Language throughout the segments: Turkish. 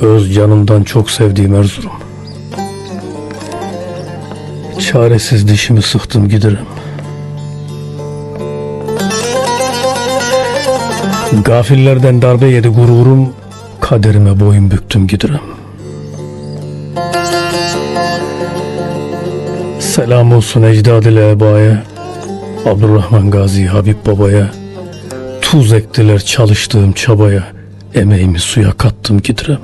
Öz canımdan çok sevdiğim Erzurum. Çaresiz dişimi sıktım giderim. Gafillerden darbe yedi gururum, kaderime boyun büktüm giderim. Selam olsun ecdad-ı ebaya, Abdurrahman Gazi Habib Baba'ya, tuz ektiler çalıştığım çabaya, emeğimi suya kattım giderim.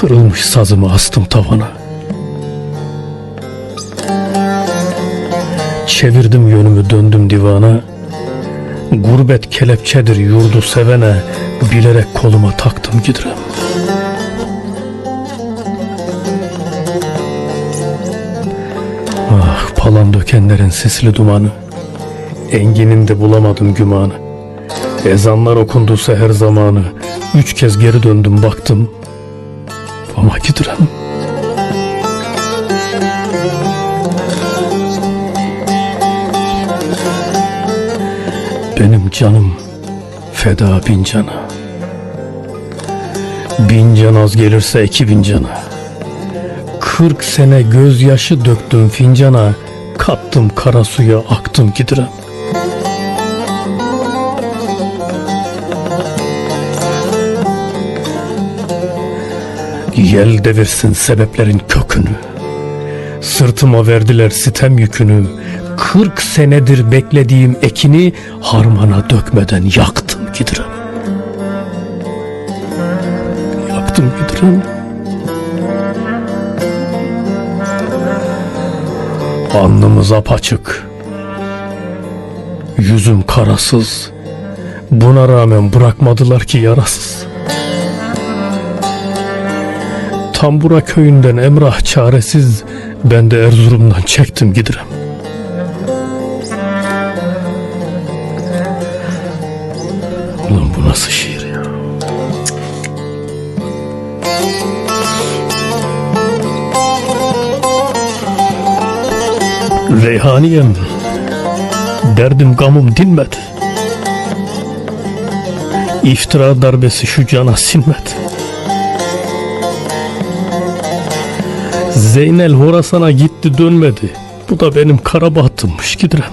Kırılmış sazımı astım tavana. Çevirdim yönümü döndüm divana. Gurbet kelepçedir yurdu sevene, bilerek koluma taktım giderim. Ah palan dökenlerin sisli dumanı, engininde bulamadım gümanı. Ezanlar okundu seher zamanı, üç kez geri döndüm baktım, ama giderim. Benim canım feda bin cana. Bin can az gelirse iki bin cana. Kırk sene gözyaşı döktüm fincana. Kattım kara suya aktım giderim. Yel devirsin sebeplerin kökünü. Sırtıma verdiler sitem yükünü. Kırk senedir beklediğim ekini harmana dökmeden yaktım giderim. Yaktım giderim. Alnımız apaçık. Yüzüm karasız. Buna rağmen bırakmadılar ki yarasız. Tambura köyünden Emrah çaresiz ben de Erzurum'dan çektim giderim. Ulan bu nasıl şiir ya? Reyhaniyem Derdim gamım dinmedi İftira darbesi şu cana sinmedi Zeynel Horasan'a gitti dönmedi. Bu da benim kara bahtımmış. Giderim